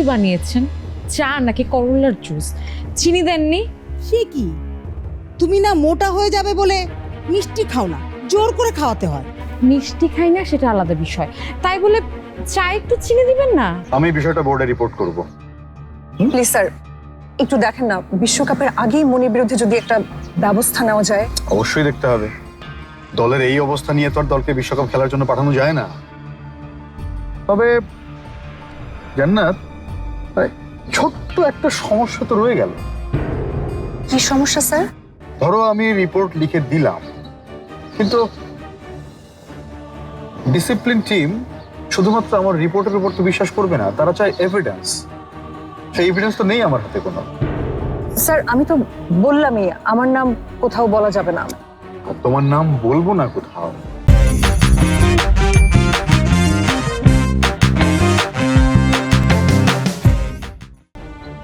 কি বানিয়েছেন? চা নাকি করলার জুস? চিনি দেননি? সে কি? তুমি না মোটা হয়ে যাবে বলে মিষ্টি খাও না জোর করে খাওয়াতে হয়। মিষ্টি খাই না সেটা আলাদা বিষয়। তাই বলে চা একটু চিনি দিবেন না? আমি বিষয়টা বোর্ডে রিপোর্ট করব। প্লিজ স্যার একটু দেখেন না বিশ্বকাপের আগেই মনির বিরুদ্ধে যদি একটা ব্যবস্থা নেওয়া যায়। অবশ্যই দেখতে হবে। দলের এই অবস্থা নিয়ে তো আর দলকে বিশ্বকাপ খেলার জন্য পাঠানো যায় না। তবে জান্নাত ছোট্ট একটা সমস্যা তো রয়ে গেল। কি সমস্যা স্যার? ধরো আমি রিপোর্ট লিখে দিলাম কিন্তু ডিসিপ্লিন টিম শুধুমাত্র আমার রিপোর্টের উপর তো বিশ্বাস করবে না তারা চায় এভিডেন্স সেই এভিডেন্স তো নেই আমার হাতে কোনো। স্যার আমি তো বললামই আমার নাম কোথাও বলা যাবে না। তোমার নাম বলব না কোথাও।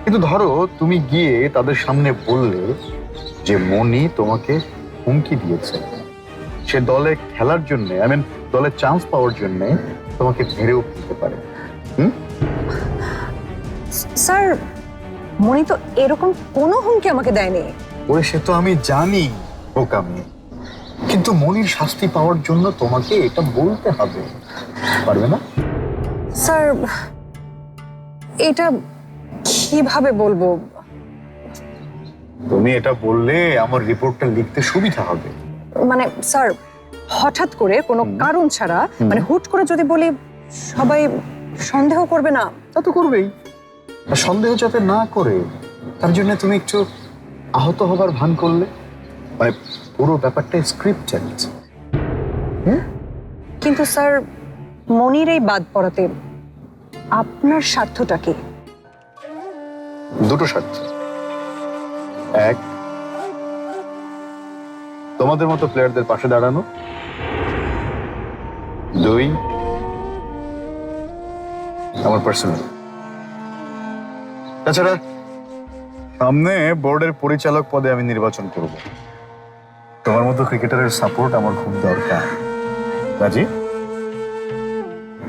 কিন্তু ধরো তুমি গিয়ে তাদের সামনে বললে যে মনি তোমাকে হুমকি দিয়েছে। সে দলে খেলার জন্য আই মিন দলে চান্স পাওয়ার জন্য তোমাকে ধরেও ফেলতে পারে। স্যার মনি তো এরকম কোনো হুমকি আমাকে দেয়নি। ওরে সে তো আমি জানি বোকামি। কিন্তু মনির শাস্তি পাওয়ার জন্য তোমাকে এটা বলতে হবে। পারবে না? স্যার এটা কীভাবে বলব? তুমি এটা বললে আমার রিপোর্টটা লিখতে সুবিধা হবে। মানে স্যার হঠাৎ করে কোনো কারণ ছাড়া মানে হুট করে যদি বলি সবাই সন্দেহ করবে না? তা তো করবেই। সন্দেহ যাতে না করে তার জন্য তুমি একটু আহত হবার ভান করলে। মানে পুরো ব্যাপারটা স্ক্রিপ্টেড কিন্তু স্যার মনির এই বাদ পড়াতে আপনার স্বার্থটা কি? দুটো স্বার্থ এক। তোমাদের মতো প্লেয়ারদের পাশে দাঁড়ানো। দুই। আমার পার্সোনাল তাছাড়া সামনে বোর্ডের পরিচালক পদে আমি নির্বাচন করব। তোমার মতো ক্রিকেটারের সাপোর্ট আমার খুব দরকার। রাজি?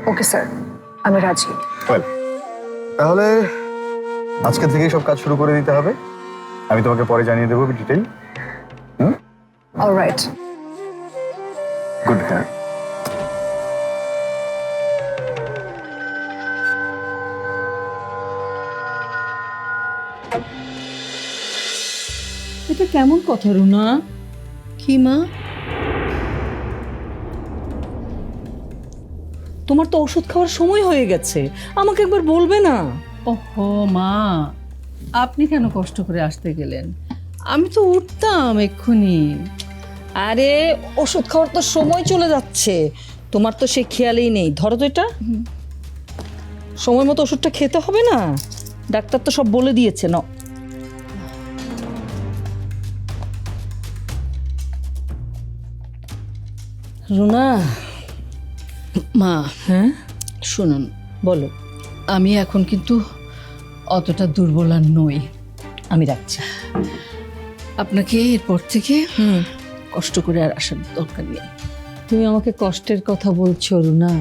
Okay sir. আমি রাজি। তাহলে আজকে থেকেই সব কাজ শুরু করে দিতে হবে। আমি তোমাকে পরে জানিয়ে দেবো ডিটেল অলরাইট গুড হ্যাঁ। এটা কেমন কথা রুনা? কি মা? তোমার তো ওষুধ খাওয়ার সময় হয়ে গেছে। আমাকে একবার বলবে না? ওহো মা। আপনি কেন কষ্ট করে আসতে গেলেন? আমি তো উঠতাম এক্ষুনি। আরে ওষুধ খাওয়ার তো সময় চলে যাচ্ছে। তোমার তো সে খেয়ালেই নেই। ধরো তো এটা। সময় মতো ওষুধটা খেতে হবে না? ডাক্তার তো সব বলে দিয়েছে না রুনা। মা হ্যাঁ? শুনুন বলো। আমি এখন কিন্তু অতটা দুর্বল আর নই। আমি রাখছি। আপনাকে এরপর থেকে কষ্ট করে আর আসার দরকার নেই। তুমি আমাকে কষ্টের কথা বলছো রুনা।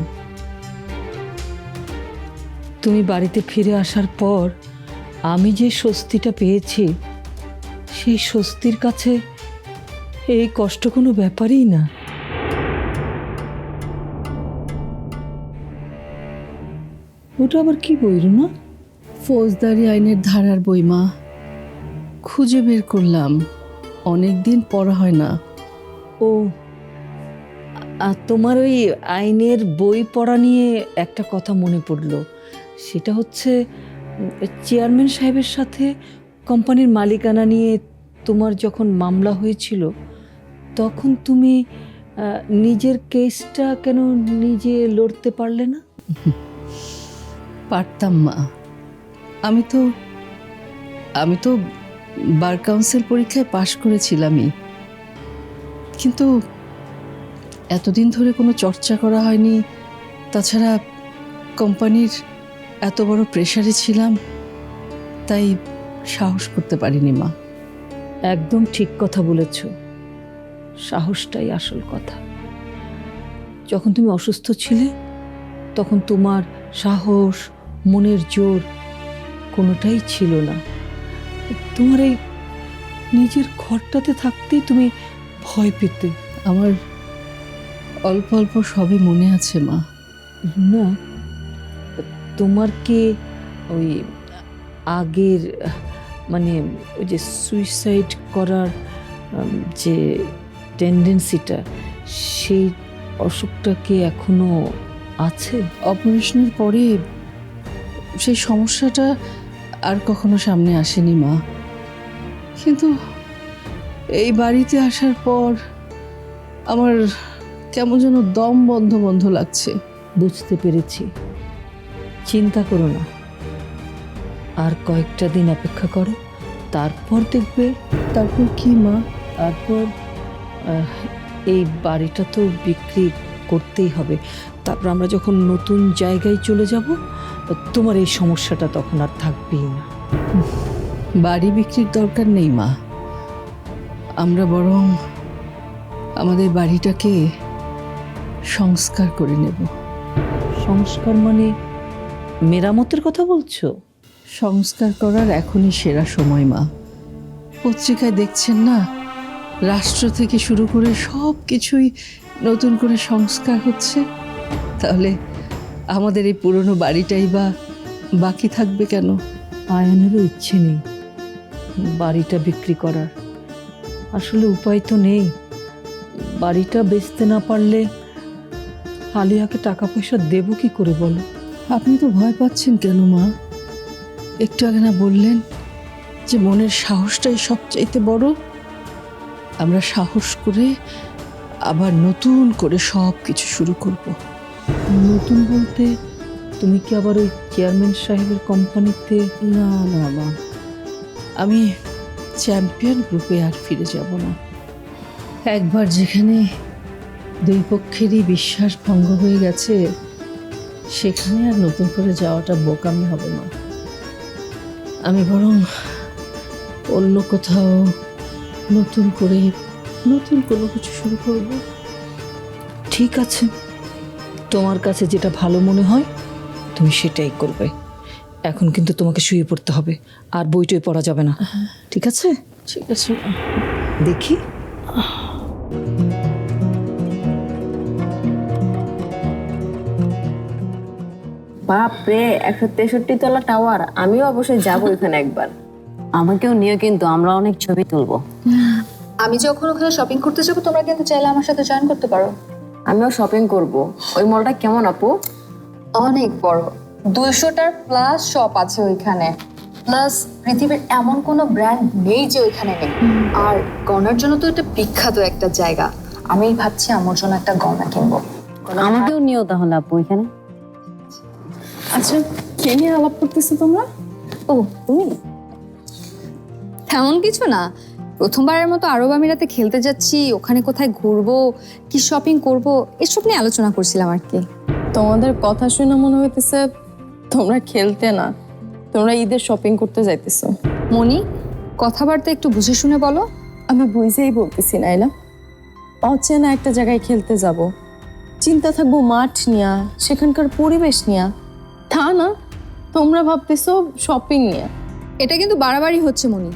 তুমি বাড়িতে ফিরে আসার পর আমি যে স্বস্তিটা পেয়েছি সেই স্বস্তির কাছে এই কষ্ট কোনো ব্যাপারই না। ওটা আবার কি বই রুনা? ফৌজদারি আইনের ধারার বই মা খুঁজে বের করলাম। অনেক দিন পড়া হয় না। ও আর তোমার ওই আইনের বই পড়া নিয়ে একটা কথা মনে পড়ল। সেটা হচ্ছে চেয়ারম্যান সাহেবের সাথে কোম্পানির মালিকানা নিয়ে তোমার যখন মামলা হয়েছিল তখন তুমি নিজের কেসটা কেন নিজে লড়তে পারলে না? পারতাম মা। আমি তো আমি তো বার কাউন্সিল পরীক্ষায় পাশ করেছিলামই। কিন্তু এতদিন ধরে কোনো চর্চা করা হয়নি, তাছাড়া কোম্পানির এত বড় প্রেশারে ছিলাম, তাই সাহস করতে পারিনি মা। একদম ঠিক কথা বলেছ। সাহসটাই আসল কথা। যখন তুমি অসুস্থ ছিলে, তখন তোমার সাহস, মনের জোর কোনোটাই ছিল না। তোমার এই নিজের ঘরটাতে থাকতেই তুমি ভয় পেতে। আমার অল্প অল্প সবই মনে আছে মা। না তোমার কি ওই আগের মানে ওই যে সুইসাইড করার যে টেন্ডেন্সিটা সেই অসুখটা কি এখনও আছে? অপারেশনের পরে সেই সমস্যাটা আর কখনো সামনে আসেনি মা। কিন্তু এই বাড়িতে আসার পর আমার কেমন যেন দম বন্ধ বন্ধ লাগছে। বুঝতে পেরেছি। চিন্তা করো না। আর কয়েকটা দিন অপেক্ষা করো তারপর দেখবে। তারপর কি মা? তারপর এই বাড়িটা তো বিক্রি করতেই হবে। তারপর আমরা যখন নতুন জায়গায় চলে যাব তোমার এই সমস্যাটা তখন আর থাকবেই না। বাড়ি বিক্রির দরকার নেই মা। আমরা বরং আমাদের বাড়িটাকে সংস্কার করে নেব। সংস্কার মানে মেরামতের কথা বলছো? সংস্কার করার এখনই সেরা সময় মা। পত্রিকায় দেখছেন না? রাষ্ট্র থেকে শুরু করে সব কিছুই নতুন করে সংস্কার হচ্ছে। তাহলে আমাদের এই পুরনো বাড়িটাই বা বাকি থাকবে কেন? আয়নেরও ইচ্ছে নেই বাড়িটা বিক্রি করার। আসলে উপায় তো নেই। বাড়িটা বেচতে না পারলে আলিয়াকে টাকা পয়সা দেবো কি করে বলো? আপনি তো ভয় পাচ্ছেন কেন মা? একটু আগে না বললেন যে মনের সাহসটাই সবচাইতে বড়? আমরা সাহস করে আবার নতুন করে সব কিছু শুরু করব। নতুন বলতে তুমি কি আবার ওই চেয়ারম্যান সাহেবের কোম্পানিতে? না না মা আমি চ্যাম্পিয়ন গ্রুপে আর ফিরে যাব না। একবার যেখানে দুই পক্ষেরই বিশ্বাস ভঙ্গ হয়ে গেছে সেখানে আর নতুন করে যাওয়াটা বোকামি হবে না। আমি বরং অন্য কোথাও নতুন করে নতুন কোনো কিছু শুরু করব। ঠিক আছে। তোমার কাছে যেটা ভালো মনে হয় তুমি সেটাই করবে। এখন কিন্তু তোমাকে শুয়ে পড়তে হবে আর বইটই পড়া যাবে না। ঠিক আছে? ঠিক আছে। দেখি। বাপরে একশো তেষট্টি তলা টাওয়ার আমিও অবশ্যই যাব ওইখানে একবার। আমাকেও নিয়ে কিন্তু আমরা অনেক ছবি তুলবো। আমি যখন ওখানে শপিং করতে যাব তোমরা কিন্তু চাইলে আমার সাথে জয়েন করতে পারো। আমিও শপিং করব। ওই মলটা কেমন আপু? অনেক বড়। দুইশোটার প্লাস শপ আছে ওইখানে। প্লাস পৃথিবীর এমন কোনো ব্র্যান্ড নেই যে ওইখানে নেই। আর গয়নার জন্য তো এটা বিখ্যাত একটা জায়গা। আমি ভাবছি আমার জন্য একটা গয়না কিনবো। আমাকেও নিও তাহলে আপু ওইখানে আচ্ছা কে নিয়ে আলাপ করতেছো তোমরা? ও তুমি? তেমন কিছু না। প্রথমবারের মতো আরব আমিরাতে খেলতে যাচ্ছি ওখানে কোথায় ঘুরবো কি শপিং করব এসব নিয়ে আলোচনা করছিলাম আর কি। তোমাদের কথা শুনে মনে হইতেছে তোমরা খেলতে না তোমরা ঈদের শপিং করতে যাইতেছো। মনি কথাবার্তা একটু বুঝে শুনে বলো। আমি বুঝেই বলতেছি না নাইলা। অচেনা একটা জায়গায় খেলতে যাব। চিন্তা থাকব মাঠ নিয়া সেখানকার পরিবেশ নিয়া। তা না তোমরা ভাবতেছো শপিং নিয়ে। এটা কিন্তু বাড়াবাড়ি হচ্ছে মনি।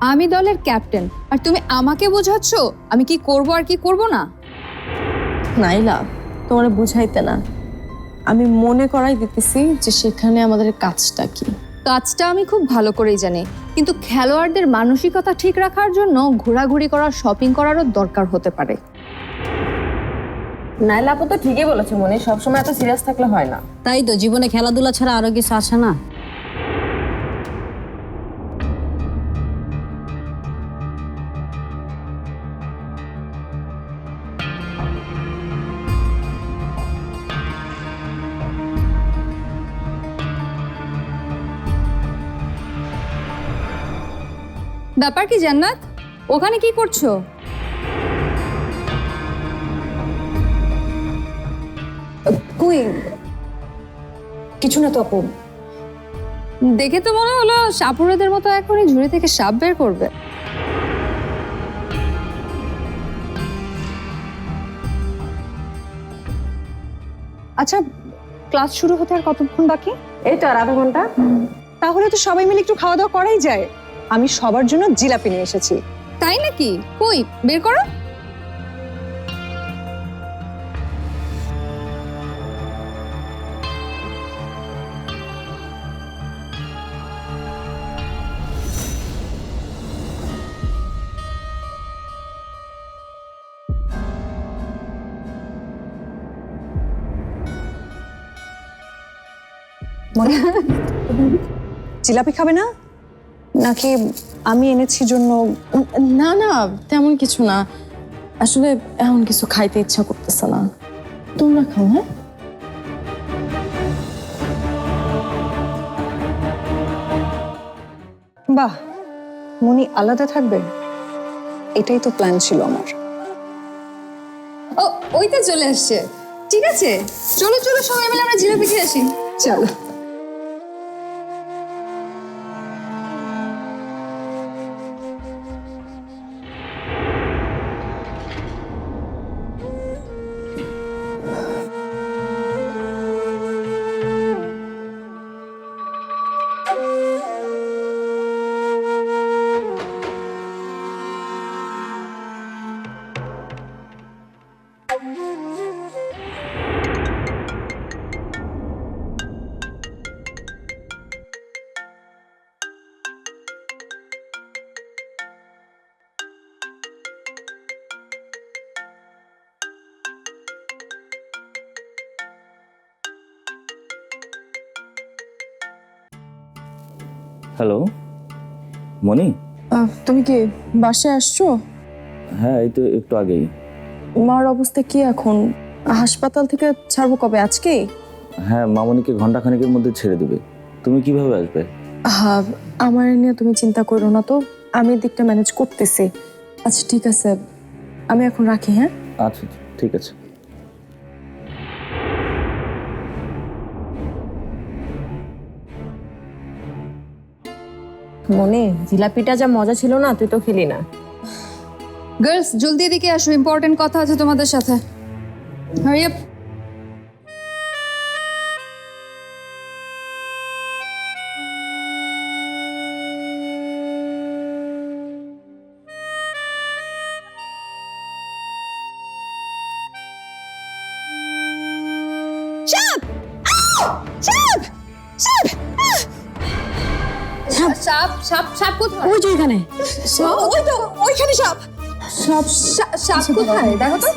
আমি দলের ক্যাপ্টেন। আর তুমি আমাকে বোঝাচ্ছ? আমি কি করব আর কি করব না? নাইলা তোমরা বুঝাইতে না। আমি মনে করাই দিতেছি যে সেখানে আমাদের কাজটা কি। কাজটা আমি খুব ভালো করেই জানি। কিন্তু খেলোয়াড়দের মানসিকতা ঠিক রাখার জন্য ঘোরাঘুরি করা শপিং করারও দরকার হতে পারে। নাইলা আপু তো ঠিকই বলেছে মনে সবসময় এত সিরিয়াস থাকলে হয় না। তাই তো জীবনে খেলাধুলা ছাড়া আরও কিছু আসে না? ব্যাপার কি জান্নাত? ওখানে কি করছ? কই? কিছু না তো আপু। দেখে তো মনে হলো সাপুরেদের মতো এখনই ঝুড়ি থেকে সাপ বের করবে। আচ্ছা ক্লাস শুরু হতে আর কতক্ষণ বাকি? এই তো আর আধা ঘণ্টা। তাহলে তো সবাই মিলে একটু খাওয়া দাওয়া করাই যায়। আমি সবার জন্য জিলাপি নিয়ে এসেছি। তাই নাকি? কই? বের করো। জিলাপি খাবে না? নাকি আমি এনেছি জন্য? না না, তেমন কিছু না। আসলে এমন কিছু খাইতে ইচ্ছা করতেছে না। তোমরা খাও হ্যাঁ? বাহ, মনি আলাদা থাকবে? এটাই তো প্ল্যান ছিল আমার। ও ওই চলে আসছে। ঠিক আছে, চলো চলো, সবাই মিলে আমরা জিলাপি খেয়ে আসি। চলো। হ্যালো মনি আহ, তুমি কি বাসায় আসছো? হ্যাঁ এই তো একটু আগেই। মার অবস্থা কি এখন? হাসপাতাল থেকে ছাড়বো কবে আজকেই? হ্যাঁ মামনিকে ঘন্টাখানেকের মধ্যে ছেড়ে দেবে। তুমি কীভাবে আসবে? হ্যাঁ আমার নিয়ে তুমি চিন্তা করো না তো। আমি দিকটা ম্যানেজ করতেছি। আচ্ছা ঠিক আছে। আমি এখন রাখি হ্যাঁ? আচ্ছা ঠিক আছে। মনে, জিলাপিটা যা মজা ছিল না, তুই তো খেলি না। গার্লস জলদি এদিকে আসো ইম্পর্টেন্ট কথা আছে তোমাদের সাথে। হারি কোথায়? দেখো তো।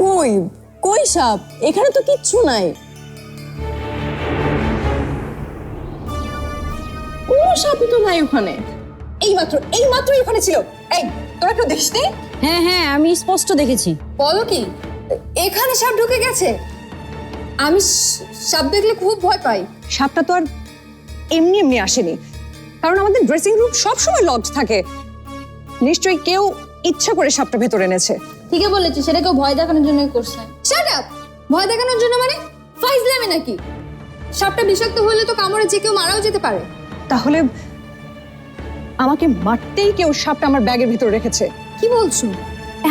কই? কই সাপ? এখানে তো কিচ্ছু নাই। কোনো সাপই তো নাই ওখানে। এই মাত্র এই মাত্র এখানে ছিল। এই তোরা কেউ দেখিসনি? হ্যাঁ হ্যাঁ আমি স্পষ্ট দেখেছি। বলো কি? এখানে সাপ ঢুকে গেছে। আমি সাপ দেখলে খুব ভয় পাই। সাপটা তো আর এমনি এমনি আসেনি। কারণ আমাদের ড্রেসিং রুম সব সময় লকড থাকে। নিশ্চয়ই কেউ ইচ্ছা করে সাপটা ভেতরে এনেছে। ঠিকই বলেছি সেটা কেউ ভয় দেখানোর জন্য করছে। শাট আপ ভয় দেখানোর জন্য মানে ফাইজলামি নাকি? সাপটা বিষাক্ত হলে তো কামড়ে যে কেউ মারাও যেতে পারে। তাহলে আমাকে মারতেই কেউ সাপটা আমার ব্যাগের ভিতরে রেখেছে। কি বলছো?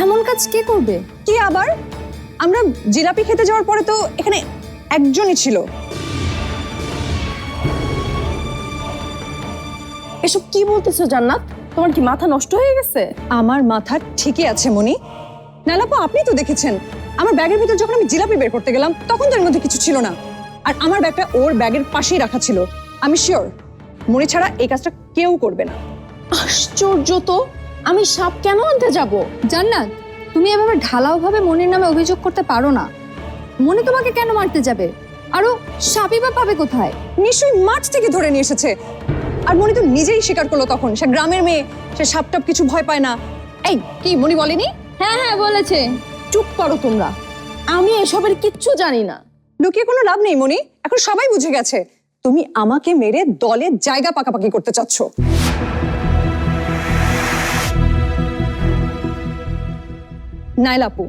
এমন কাজ কে করবে? কি আবার? আমরা জিলাপি খেতে যাওয়ার পরে তো এখানে একজনই ছিল। এসব কি বলতেছো জান্নাত? তোমার কি মাথা নষ্ট হয়ে গেছে? আমার মাথা ঠিকই আছে মনি নালাপা আপনি তো দেখেছেন আমার ব্যাগের ভিতর যখন আমি জিলাপি বের করতে গেলাম তখন তো এর মধ্যে কিছু ছিল না। আর আমার ব্যাগটা ওর ব্যাগের পাশেই রাখা ছিল। আমি শিওর মনি ছাড়া এই কাজটা কেউ করবে না। আশ্চর্য তো! আমি সাপ কেন আনতে যাব? জান্নাত তুমি এভাবে ঢালাও ভাবে মনির নামে অভিযোগ করতে পারো না। মনে তোমাকে কেন মারতে যাবে? আরও সাপই বা পাবে কোথায়? নিশ্চয়ই মাঠ থেকে ধরে নিয়ে এসেছে। আর মনি তো নিজেই স্বীকার করল তখন। সে গ্রামের মেয়ে সে সাপটাপ কিছু ভয় পায় না। এই কি মনি বলেনি? হ্যাঁ হ্যাঁ বলেছে। চুপ করো তোমরা। আমি এসবের কিচ্ছু জানি না। লুকিয়ে কোনো লাভ নেই মনি। এখন সবাই বুঝে গেছে। তুমি আমাকে মেরে দলের জায়গা পাকাপাকি করতে চাচ্ছ। নাইলাপু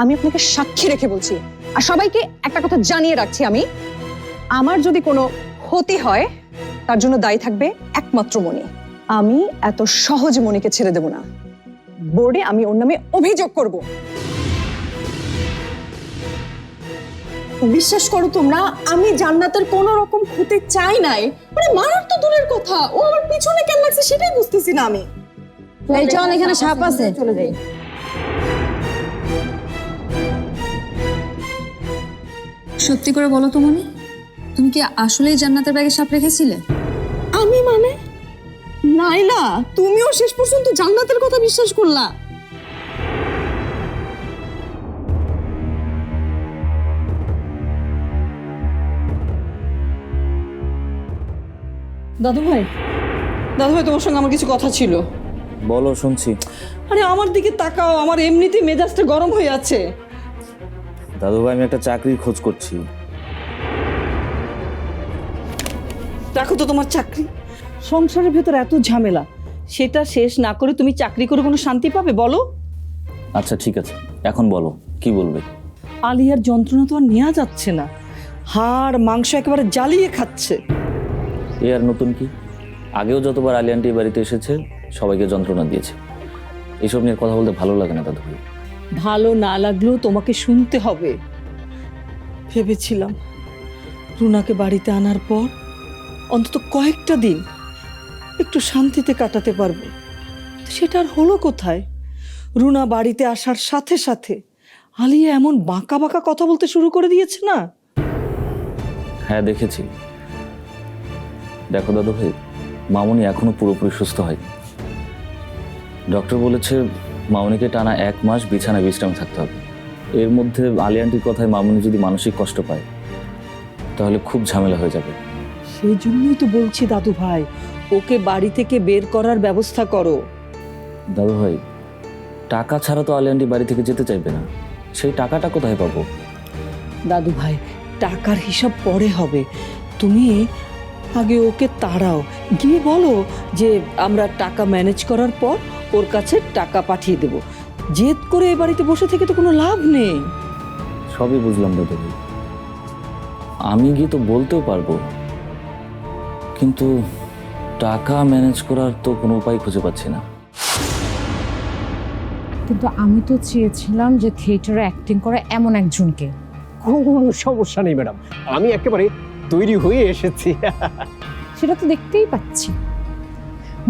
আমি আপনাকে সাক্ষী রেখে বলছি। আর সবাইকে একটা কথা জানিয়ে রাখছি আমি আমার যদি কোনো ক্ষতি হয় তার জন্য দায়ী থাকবে একমাত্র মনি আমি এত সহজে মনিকে ছেড়ে দেব না। বোর্ডে আমি ওর নামে অভিযোগ করব। বিশ্বাস করো তোমরা আমি জান্নাতের কোন রকম ক্ষতি চাই নাই। মানে মারার তো দূরের কথা ও আমার পিছনে কেন লাগছে সেটাই বুঝতেছি না আমি। এই চল এখানে সাপ আছে। চলে যাই। সত্যি করে বলো তো মনি তুমি কি আসলেই জান্নাতের ব্যাগে সাপ রেখেছিলে? আমি মানে? নাইলা তুমিও শেষ পর্যন্ত জান্নাতের কথা বিশ্বাস করলা। দাদু ভাই দাদু ভাই তোমার সঙ্গে আমার কিছু কথা ছিল। বলো শুনছি। আরে আমার দিকে তাকাও আমার এমনিতেই মেজাজটা গরম হয়ে আছে। দাদু ভাই আমি একটা চাকরির খোঁজ করছি। দেখো তো তোমার চাকরি। সংসারের ভেতর এত ঝামেলা সেটা শেষ না করে তুমি চাকরি করে কোনো শান্তি পাবে বলো? আচ্ছা ঠিক আছে। এখন বলো কি বলবে? আলিয়ার যন্ত্রণা তো আর নেওয়া যাচ্ছে না। হাড় মাংস একেবারে জ্বালিয়ে খাচ্ছে। এ আর নতুন কি? আগেও যতবার আলিয়ানটি এই বাড়িতে এসেছে সবাইকে যন্ত্রণা দিয়েছে। এসব নিয়ে কথা বলতে ভালো লাগে না দাদু ভাই ভালো না লাগলেও তোমাকে শুনতে হবে। ভেবেছিলাম রুনাকে বাড়িতে আনার পর অন্তত কয়েকটা দিন একটু শান্তিতে কাটাতে পারব। সেটা আর হলো কোথায়? রুনা বাড়িতে আসার সাথে সাথে আলিয়া এমন বাঁকা বাঁকা কথা বলতে শুরু করে দিয়েছে না? হ্যাঁ দেখেছি। দেখো দাদু ভাই মামনি এখনও পুরোপুরি সুস্থ হয় ডক্টর বলেছে মামুনিকে টানা এক মাস বিছানায় বিশ্রাম থাকতে হবে। এর মধ্যে আলিয়ানটির কথায় মামুনি যদি মানসিক কষ্ট পায় তাহলে খুব ঝামেলা হয়ে যাবে। সেই জন্যই তো বলছি দাদু ভাই ওকে বাড়ি থেকে বের করার ব্যবস্থা করো। দাদু ভাই টাকা ছাড়া তো আলিয়ানটি বাড়ি থেকে যেতে চাইবে না। সেই টাকাটা কোথায় পাবো? দাদু ভাই টাকার হিসাব পরে হবে। তুমি আগে ওকে তাড়াও। গিয়ে বলো যে আমরা টাকা ম্যানেজ করার পর ওর কাছে টাকা পাঠিয়ে দেব। জেদ করে এ বাড়িতে বসে থেকে তো কোনো লাভ নেই। সবই বুঝলাম দাদু আমি গিয়ে তো বলতেও পারব। কিন্তু টাকা ম্যানেজ করার তো কোনো উপায় খুঁজে পাচ্ছি না। কিন্তু আমি তো চেয়েছিলাম যে থিয়েটারে অ্যাক্টিং করা এমন একজনকে। কোনো সমস্যা নেই ম্যাডাম। আমি একেবারে তৈরি হয়ে এসেছি। সেটা তো দেখতেই পাচ্ছি।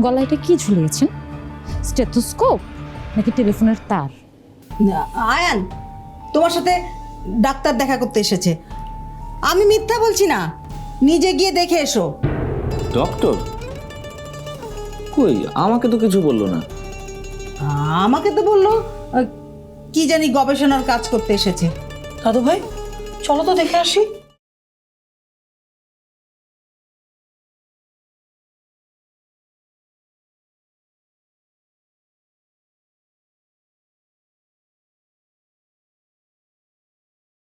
গলায় এটা কি ঝুলিয়েছেন? স্টেথোস্কোপ নাকি টেলিফোনের তার? আয়ান তোমার সাথে ডাক্তার দেখা করতে এসেছে। আমি মিথ্যা বলছি না নিজে গিয়ে দেখে এসো। ডক্টর? কই আমাকে তো কিছু বলল না। আমাকে তো বলল কি জানি গবেষণার কাজ করতে এসেছে। দাদু ভাই চলো তো দেখে আসি।